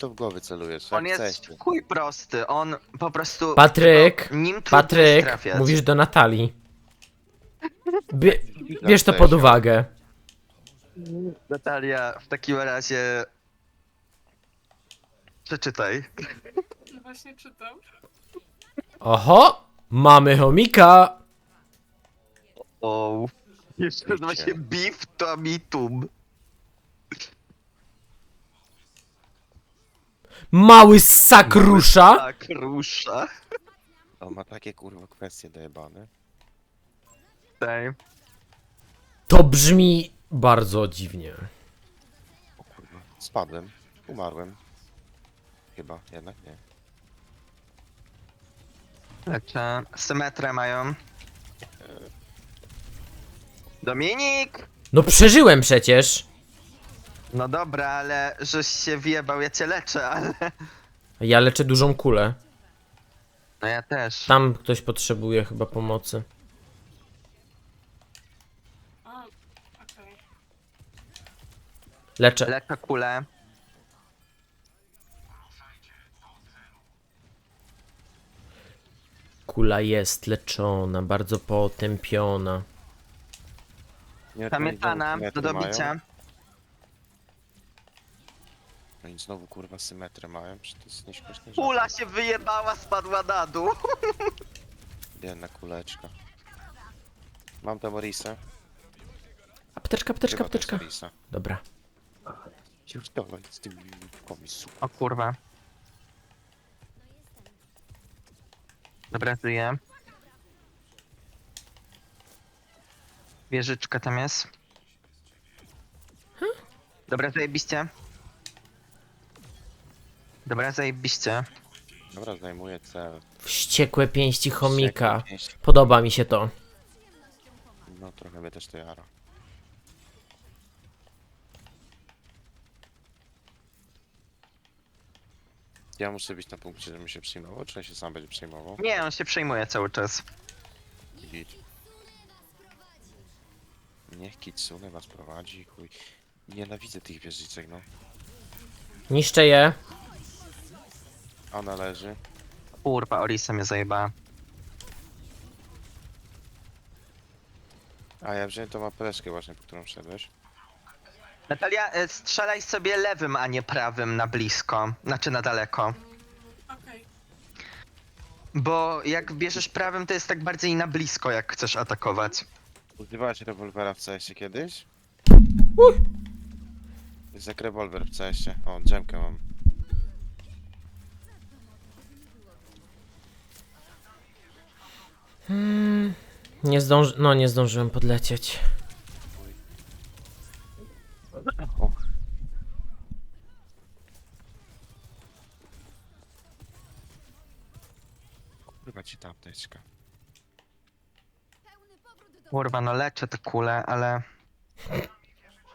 to w głowy celujesz, On jak jest chcesz. w chuj prosty, on po prostu... Patryk, nim trudno Patryk, trafiać. mówisz do Natalii. Bie, bierz to pod uwagę. Natalia, w takim razie... Przeczytaj. No właśnie czytam. Oho, mamy chomika. O, jeszcze nazywa się Beef to Mitum. Mały ssak rusza. Tak, rusza. On ma takie kurwa kwestie dojebane. Tutaj. To brzmi bardzo dziwnie. O kurwa, spadłem, umarłem. Chyba, jednak nie. Leczę. Symetrę mają. Dominik! No przeżyłem przecież. No dobra, ale żeś się wjebał, ja cię leczę, ale... Ja leczę dużą kulę. No ja też. Tam ktoś potrzebuje chyba pomocy. A, okej. Leczę. Leczę kulę. Kula jest leczona, bardzo potępiona. nie Tam oni jest znowu Ana do mają. dobicia. Oni znowu kurwa symetrę mają, czy to jest nieśmieszne? Kula się wyjebała, spadła na dół. Jedna kuleczka. Mam tam Morisa. Apteczka, apteczka, apteczka. Morisa. Dobra. Już dawaj z tym komisu. O kurwa. Dobra, żyję. Wieżyczka tam jest. Dobra, zajebiście. Dobra, zajebiście. Dobra, zajmuję cel. Wściekłe pięści chomika. Podoba mi się to. No trochę mnie też to jara. Ja muszę być na punkcie, żebym się przyjmował, czy on się sam będzie przejmował? Nie, on się przejmuje cały czas. Git. Niech Kitsune was prowadzi, chuj. Nienawidzę tych wieżyczek, no. Niszczę je. Ona leży. Kurwa, Orisa mnie zajebała. A ja wziąłem tą apeleczkę właśnie, po którą wszedłeś. Natalia, e, strzelaj sobie lewym, a nie prawym na blisko. Znaczy na daleko. Okej. Bo jak bierzesz prawym, to jest tak bardziej na blisko, jak chcesz atakować. Używałeś rewolwera w CS-ie kiedyś? Uh. Jest jak rewolwer w CS-ie. O, dżemkę mam. Nie zdąży... No, nie zdążyłem podlecieć. O. Kurwa ci ta apteczka. Kurwa, no leczę te kule, ale...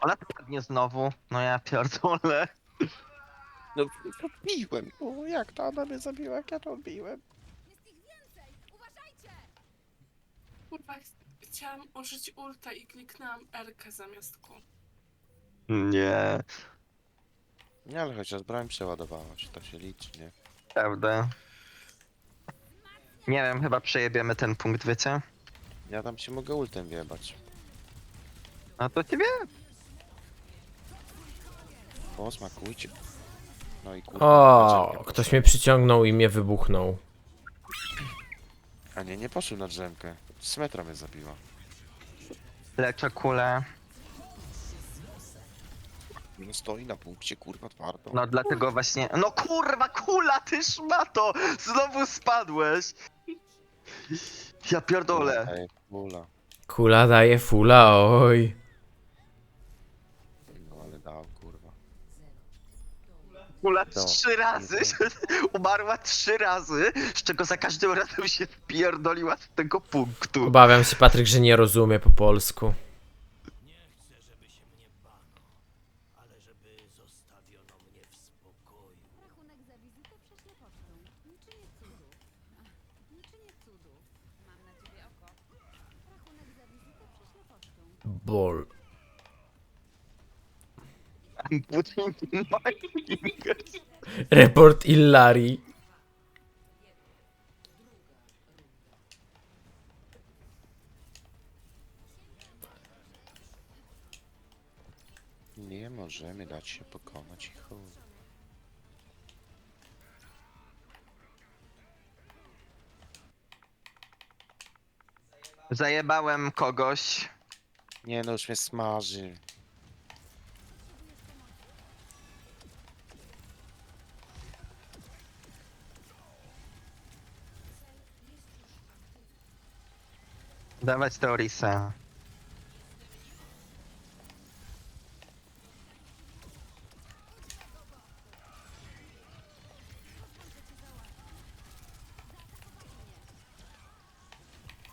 Ona padnie znowu. No ja pierdolę. No, biłem. O, jak to ona mnie zabiła, jak ja to odbiłem. Kurwa, ch- chciałam użyć ulta i kliknęłam R zamiast Q. Nie, Nie, ale chociaż broń przeładowała, czy to się liczy, nie? prawda. Nie wiem, chyba przejebiemy ten punkt, wiecie? Ja tam się mogę ultem wjebać. No to ciebie. O, smakujcie. No i kurwa. O, ktoś mnie przyciągnął i mnie wybuchnął. A nie, nie poszedł na drzemkę. Smetra mnie zabiła. Leczę kulę. No stoi na punkcie, kurwa, twardo. No dlatego właśnie... No kurwa, kula, ty szmato! Znowu spadłeś! Ja pierdolę. Ej, Kula. Kula daje fula, oj. No ale dał, kurwa. Kula To. trzy razy, umarła trzy razy, z czego za każdym razem się wpierdoliła z tego punktu. Obawiam się, Patryk, że nie rozumie po polsku. Rachunek za wizytę prześlę pocztą. Niczynie cudów. Ach, Niczynie cudów. Mam na ciebie oko. Rachunek za wizytę prześlę pocztą. Bol. I'm putting my fingers Report Illari. Nie możemy dać się pokonać i chuj. Zajebałem kogoś. Nie no, już mnie smaży. Dawać teorisę.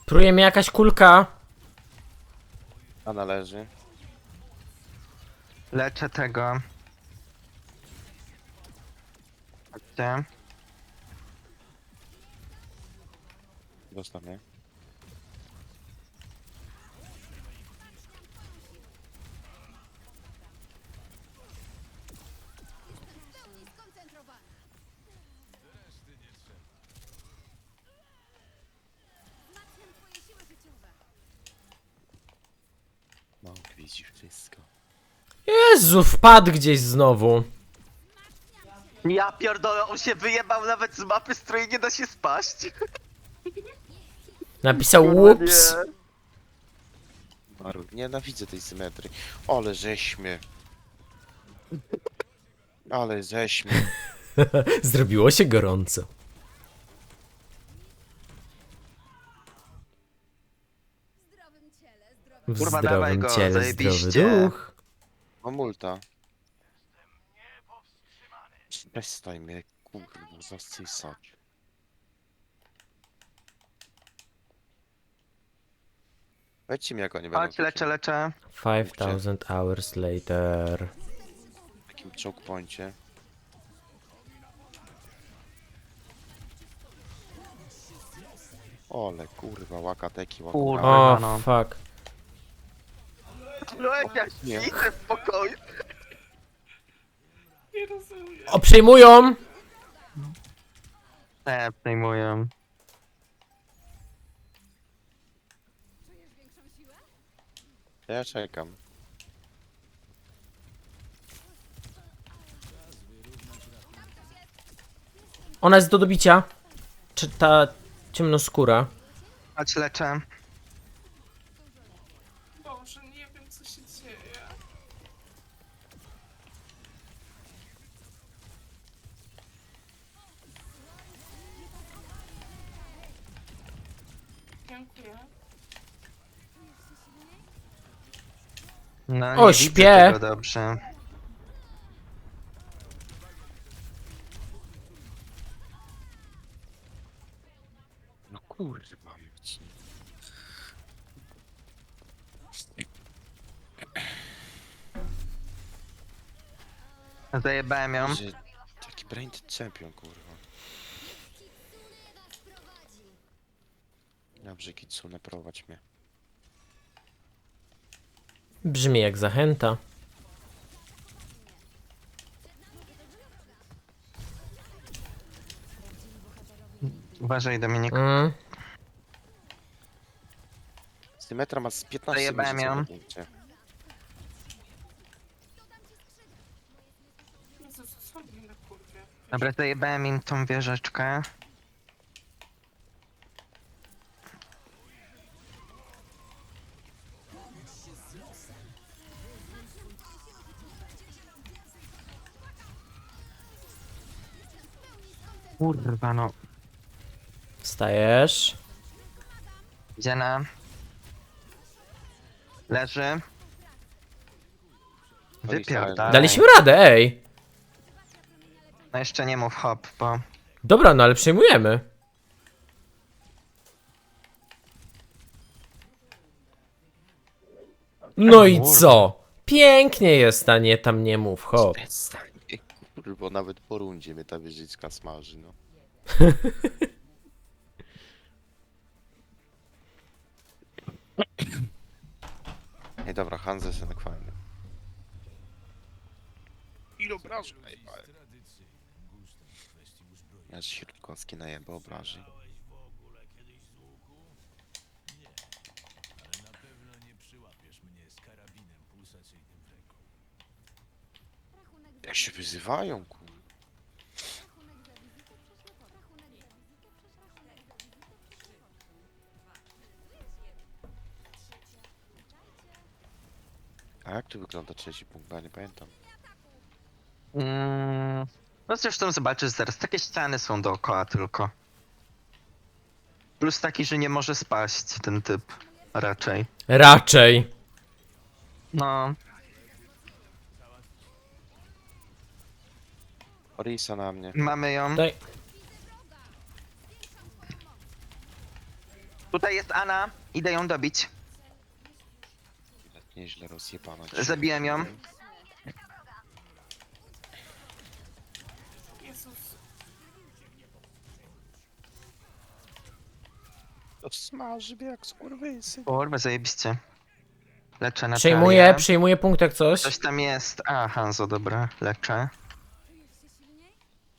Pruje mnie jakaś kulka. A należy. Leczę tego. Chodźcie. Dostał mnie. Mąk widzi wszystko. Jezu, wpadł gdzieś znowu. Ja pierdolę, on się wyjebał nawet z mapy, z której nie da się spaść. Napisał whoops. nie. Maru, nienawidzę tej symetrii. Ale żeśmy. Ale żeśmy. Zrobiło się gorąco. W zdrowym ciele, zdrowe W Kurwa, dawaj zdrowym go, ciele, zajebiście. zdrowy duch. Mam multa. Przestań mnie, kurwa, zasysać. Powiedzcie mi, jak oni będą Chodź, leczę, leczę. 5000 hours later. w takim choke poincie. Ole, kurwa, łakateki, Kurwa. łakateki. O, no. fuck. No jak idę w pokoju. Nie rozumiem. O, przejmują! Nie, przejmuję. Czujesz większą siłę? Ja czekam. Ona jest do dobicia. Czy ta ciemnoskóra? Chodź, leczę. Boże, nie wiem co się dzieje. Dziękuję. No, O, nie widzę śpię. Tego dobrze. Zajebałem ją. Że taki brain champion, kurwa. Dobrze, Kitsune, prowadź mnie. Brzmi jak zachęta. Uważaj, Dominik. Mm. Symetra ma z 15 Zajebałem na punkcie. Jezus, co mnie na kurwie? Dobra, zajebałem im tą wieżyczkę. Kurwa no. Wstajesz. Gdzie na? Leży. Wypierdalaj. Daliśmy radę, ej. No jeszcze nie mów hop, bo... Dobra, no ale przejmujemy. No i co? Pięknie jest, a nie tam nie mów, hop. Kurwa, nawet po rundzie mnie ta wieżyczka smaży, no. Ej, dobra, Hans jest jednak fajny. Ile obrażeń najebałem. Się Rutkowski najebał. Rachunek Jak się wyzywają, A jak tu wygląda trzeci punkt? Ja nie pamiętam. Mm, no zresztą zobaczysz zaraz, takie ściany są dookoła tylko. Plus taki, że nie może spaść ten typ. Raczej. Raczej. No, Orisa na mnie. mamy ją. Tutaj. Tutaj jest Ana, idę ją dobić. Nieźle rozjebana. dzisiaj. Zabiłem ją. Smaży jak skurwysy. Kurwa, zajebiście. Leczę na Przyjmuję, przyjmuję punkt jak coś. Coś tam jest. A, Hanzo, dobra, leczę.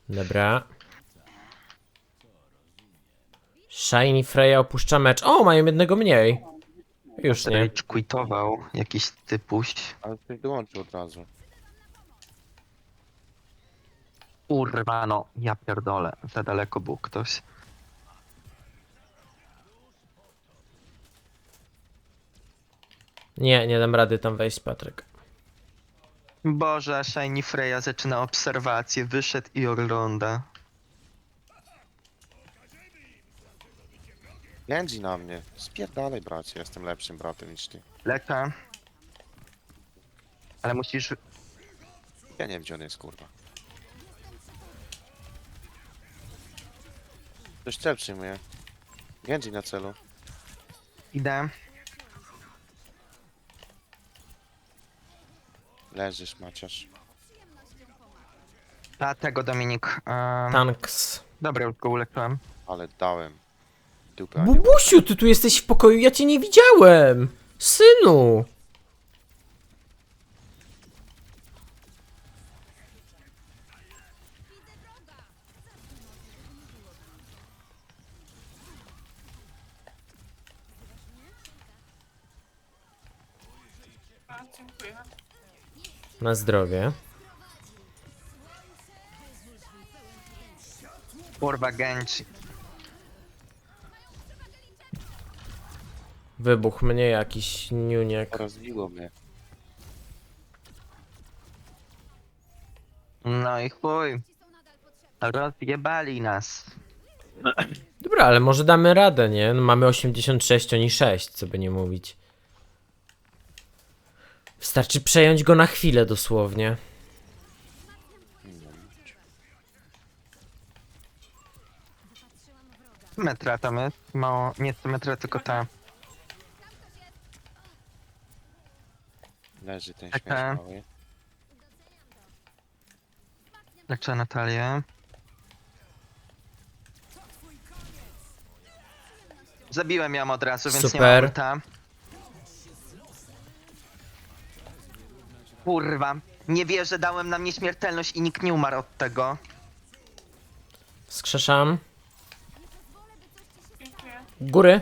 Dobra. Shiny Freya opuszcza mecz. O, mają jednego mniej. Już nie. Rage quitował jakiś typuś. Ale ktoś dołączył od razu. Kurwa, no, ja pierdolę. Za daleko był ktoś. Nie, nie dam rady tam wejść, Patryk. Boże, Shiny Freya zaczyna obserwację. Wyszedł i ogląda. Genji na mnie. Spierdalaj bracie, jestem lepszym bratem niż ty. Leczę. Ale musisz... Ja nie wiem gdzie on jest kurwa. Ktoś cel przyjmuje. Genji na celu. Idę. Leżysz Maciasz. A tego Dominik. Um, Tanks. dobra, już go uleczyłem. Ale dałem. Dupę, a nie Bubusiu, ty tu jesteś w pokoju, ja cię nie widziałem. Synu. Na zdrowie. Kurwa, Genji. Wybuch mnie jakiś niuniek. Rozbiło mnie. No i chuj. Rozjebali nas. Dobra, ale może damy radę, nie? No mamy 86, oni 6, co by nie mówić. Wystarczy przejąć go na chwilę dosłownie. Metra tam jest. Mało, nie to metra, tylko ta. Leży ten Taka. śmieć mały. Leczę Natalię. Zabiłem ją od razu, więc nie Super. mam ulta. Kurwa. Nie wierzę, dałem nam nieśmiertelność i nikt nie umarł od tego. Wskrzeszam. Dziękuję. Góry.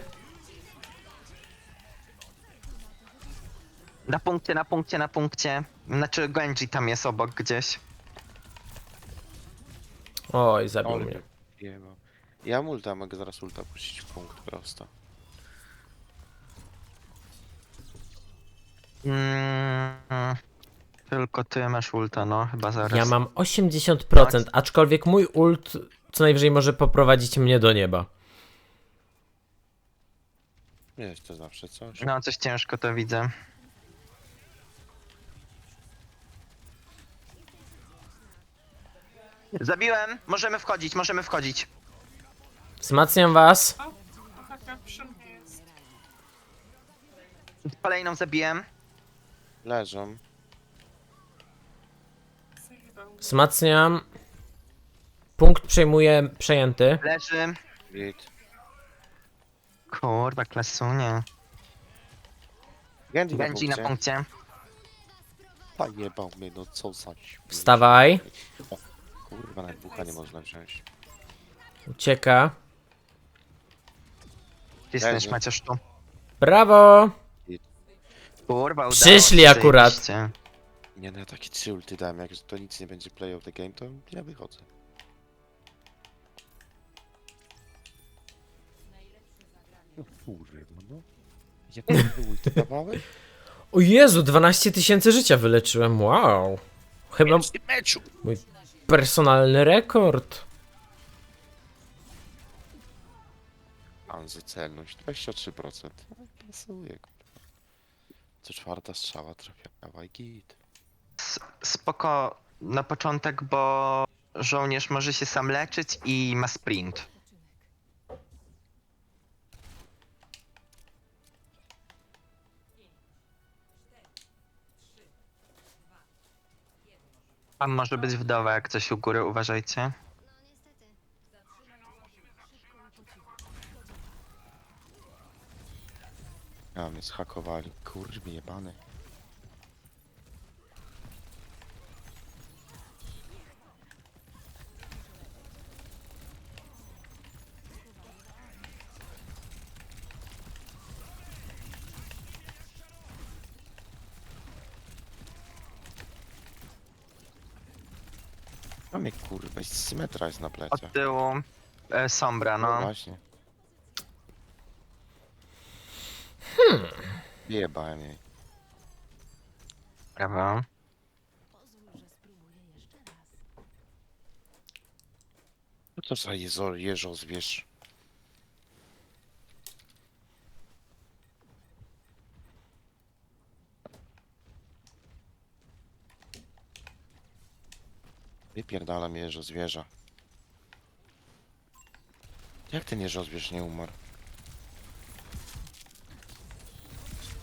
Na punkcie, na punkcie, na punkcie. Znaczy Genji tam jest obok gdzieś. Oj, zabił mnie. jebał. Ja multa, mogę zaraz ulta puścić w punkt prosto. Mm, tylko ty masz ulta, no chyba zaraz. Ja mam 80%, aczkolwiek mój ult co najwyżej może poprowadzić mnie do nieba. Nie jest to zawsze coś. No coś ciężko to widzę. Zabiłem, możemy wchodzić, możemy wchodzić. Wzmacniam was. Taka przy mnie jest. Kolejną zabiłem. Leżą. Zajebał mnie. Wzmacniam. Punkt przejmuję przejęty. Leży. Git. Kurwa, klasunie. Na Genji na punkcie. mnie, no co za śmieć. Wstawaj. Kurwa, nawet bucha nie można wziąć. Ucieka. Jesteś Leży. Tu. Brawo! Kurwa, udało Przyszli ci akurat. zajebiście. Nie no, ja takie trzy ulty dałem, jak to nic nie będzie play of the game, to ja wychodzę. No kurwa, no. Jak ty ulty dawałem? O Jezu, 12 tysięcy życia wyleczyłem, wow. Chyba W meczu! personalny rekord. Anzycelność 23%. No, Pasuje, kurwa. Co czwarta strzała trafiała i git. Spoko na początek, bo żołnierz może się sam leczyć i ma sprint. Tam może być wdowa, jak coś u góry, uważajcie. A, mnie zhakowali. Kurwa, jebany. Mnie kurwa, symetra jest na plecach. Od tyłu e, Sombra, No no. właśnie. Jebałem jej. Brawo. No to za jezo, jeżo zwierz. Wypierdala mnie jeżo zwierza. Jak ten jeżo zwierz nie umarł?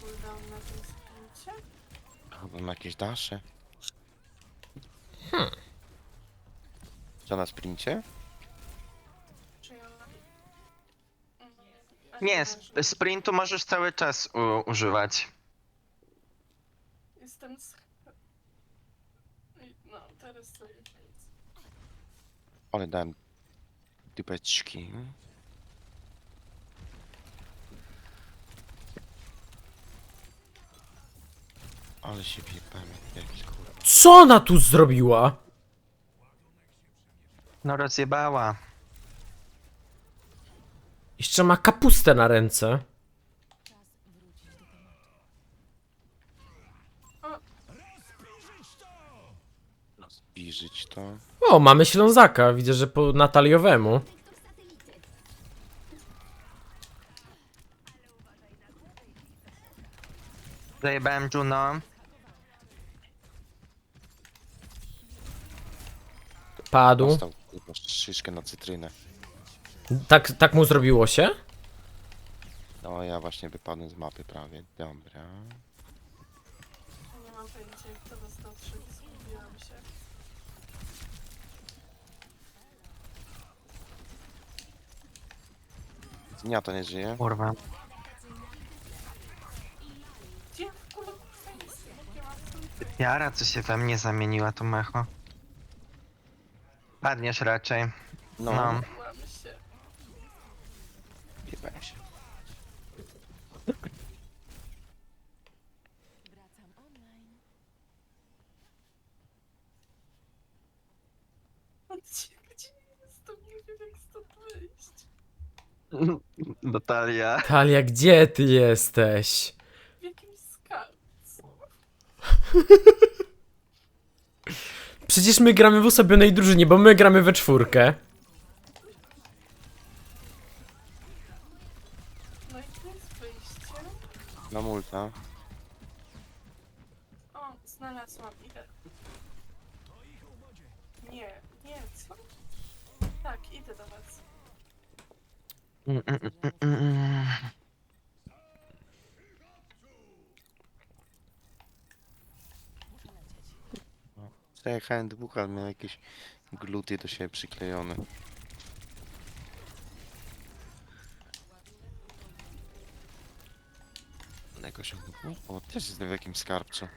Cooldown na tym sprincie. Chyba ma jakieś dasze. Co na sprincie? Czy ja... Mhm. A Nie, sp- sprintu możesz cały czas u- używać. Jestem z... Ej, No, teraz to już nic. Ale dałem dupeczki. Ale się wjebałem jak kurwa. Co ona tu zrobiła? No rozjebała. Jeszcze ma kapustę na ręce. Zbliżyć to. O, mamy Ślązaka. Widzę, że po Nataliowemu. Zajebałem Juno. Padł. Dostał kurwa szyszkę na cytrynę. Tak, tak mu zrobiło się? No ja właśnie wypadłem z mapy prawie. Dobra. Ja nie mam pojęcia jak to dostał trzy, zgubiłam się. Dnia to nie żyje. Kurwa. Gdzie w ogóle kurwa jest? Jakie mam tu... Jara, co się we mnie zamieniła, to mecho. Padniesz raczej. No, No. Łam się. Jebałem się. Gdzie, gdzie jestem? Nie wiem jak stąd wyjść. Natalia. Talia, gdzie ty jesteś? W jakimś skarbcu. Przecież my gramy w osobionej drużynie, bo my gramy we czwórkę. No i tu jest wyjście. Na multa. O, znalazłam. Idę. Nie, nie, co? Tak, idę do was. Mm, mm, mm, mm, mm. Zajechałem dwóch, ale miał jakieś gluty do siebie przyklejone. Jakoś O, też jest w jakimś skarbcu.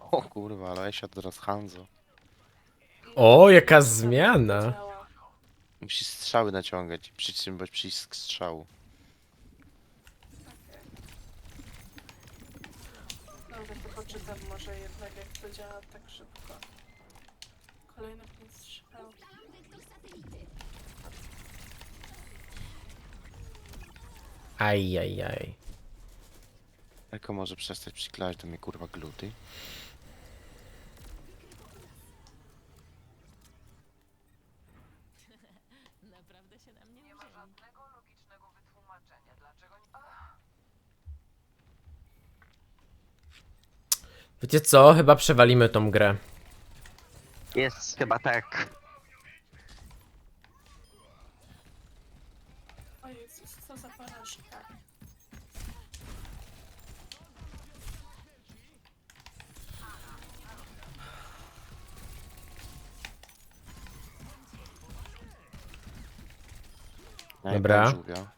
O kurwa, ale ja teraz Hanzo. O, jaka zmiana. Musisz strzały naciągać i przytrzymać przycisk strzału. Dobra, to poczytam może jednak jak to działa tak szybko. Kolejny pięć strzał. Ajajaj. Eko może przestać przyklejać do mnie kurwa gluty. Wiecie co? Chyba przewalimy tą grę. Jest chyba tak. O Jezus, co za porażka. Dobra. Najpierw żółwia.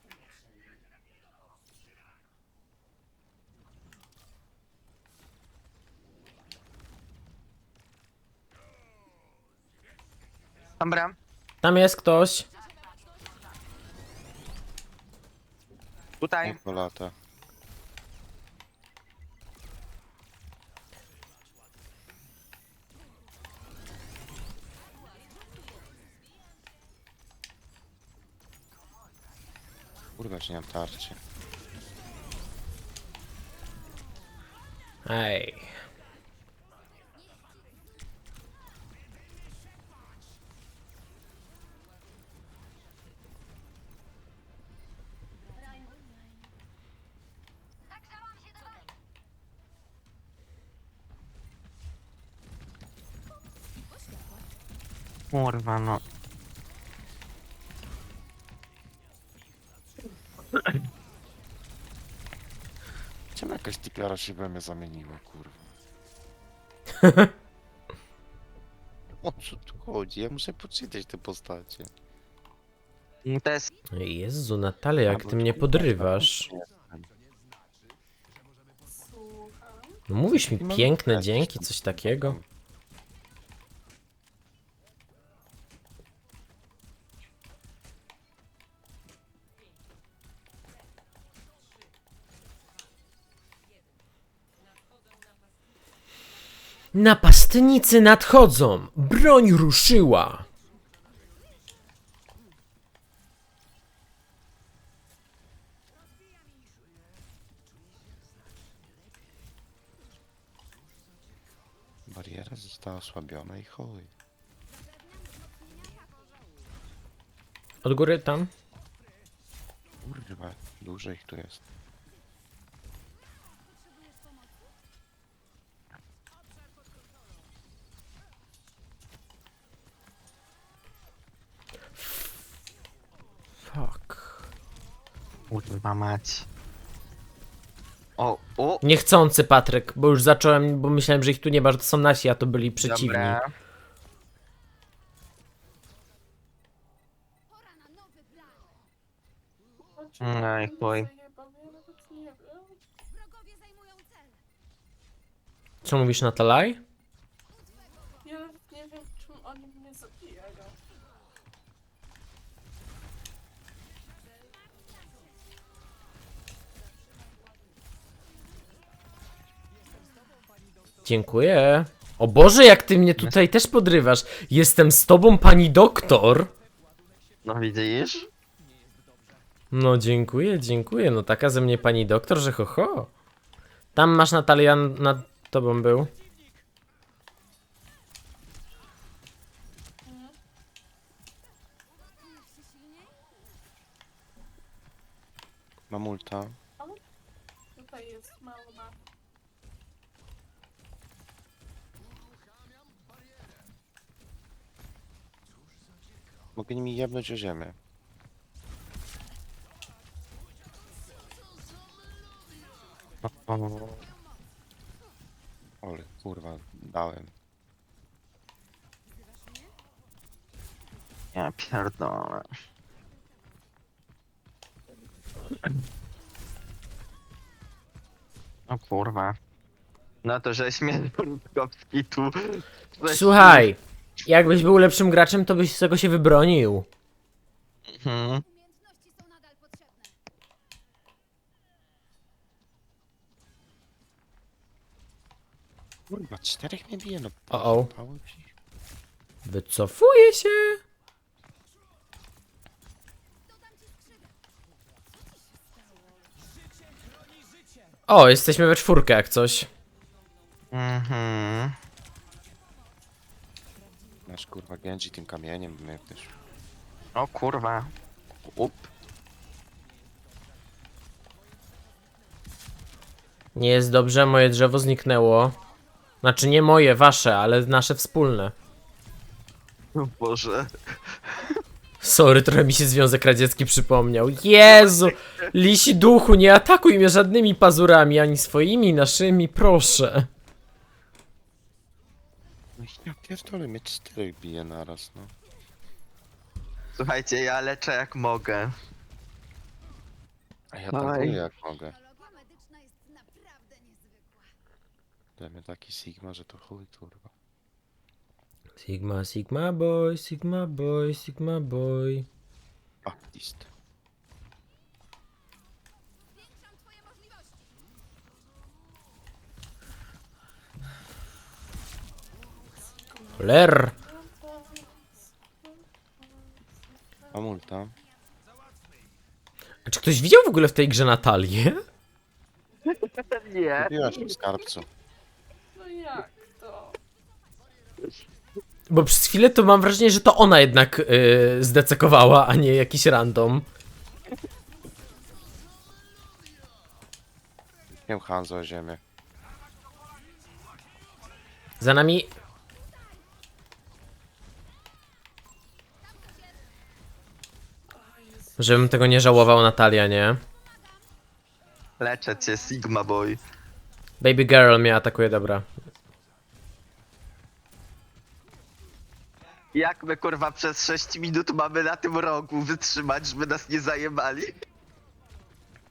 Dobra. Tam jest ktoś. Tutaj. Eko lata. Kurwa, że nie mam tarczy. Ej. Kurwa no. Czemu jakaś typiara się we mnie zamieniła, kurwa? o co tu chodzi? Ja muszę poczytać te postacie. To jest Jezu, Natalia, jak ty mnie podrywasz. No mówisz mi piękne dzięki, coś takiego. Napastnicy nadchodzą! Broń ruszyła! Bariera została osłabiona i chuj. Od góry tam? Kurwa, dużo ich tu jest. Fuck. Kurwa mać. O, o. Niechcący, Patryk, bo już zacząłem, bo myślałem, że ich tu nie ma, że to są nasi, a to byli przeciwni. Dobra. Plan. Ej, chuj. Co mówisz, Natalaj? Dziękuję. O Boże, jak ty mnie tutaj też podrywasz. Jestem z tobą, pani doktor. No widzisz? No dziękuję, dziękuję. No taka ze mnie pani doktor, że ho ho. Tam masz Natalia, nad tobą był. Mam ulta. Tutaj jest mała. Mogę nimi jebnąć o ziemię. Ole, kurwa, dałem. Ja pierdolę. O kurwa. No to żeś mnie Rutkowski tu... Słuchaj, Jakbyś był lepszym graczem, to byś z tego się wybronił. Mhm. Umiejętności są nadal potrzebne. Kurwa, czterech mnie bije, no. O, o. Pały ci. Wycofuję się. O, jesteśmy we czwórkę jak coś. Mhm. Nasz kurwa Genji tym kamieniem mnie też. O kurwa. Up. Nie jest dobrze, moje drzewo zniknęło. Znaczy nie moje, wasze, ale nasze wspólne. O Boże. Sorry, trochę mi się Związek Radziecki przypomniał. Jezu! Lisi duchu, nie atakuj mnie żadnymi pazurami, ani swoimi, naszymi, proszę. Ja pierdolę, mnie czterech bije naraz, no. Słuchajcie, ja leczę jak mogę. A ja Dawaj. tankuję jak mogę. Technologia medyczna jest naprawdę niezwykła. Dajmy taki Sigma, że to chuj, kurwa. Sigma, Sigma boy, Sigma boy, Sigma boy. Baptist. Ler. A multa? A czy ktoś widział w ogóle w tej grze Natalię? Nie. Kupiłaś w skarbcu. No jak to? Bo przez chwilę to mam wrażenie, że to ona jednak yy, zdecekowała, a nie jakiś random. Wiem Hanzo o ziemię. Za nami... Żebym tego nie żałował, Natalia, nie? Leczę cię, Sigma Boy. Baby girl mnie atakuje, dobra. Jak my kurwa przez 6 minut mamy na tym rogu wytrzymać, żeby nas nie zajebali?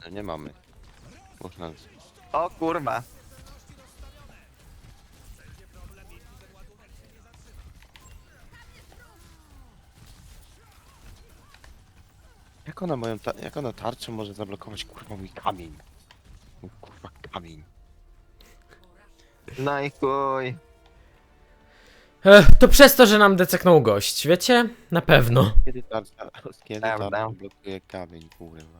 No, Nie mamy. Można... O kurwa. Jak ona moją ta... Jak ona tarczą może zablokować kurwa mój kamień? Mój kurwa kamień. No i chuj. Ech, to przez to, że nam deceknął gość, wiecie? Na pewno. Kiedy tarcza... Kiedy Prawda. tarcza blokuje kamień, kurwa.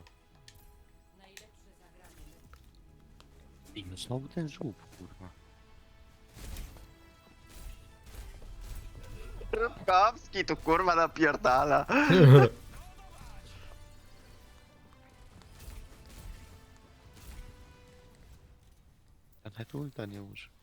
I no znowu ten żółw, kurwa. Rutkowski tu kurwa napierdala. A nawet ulta nie użył.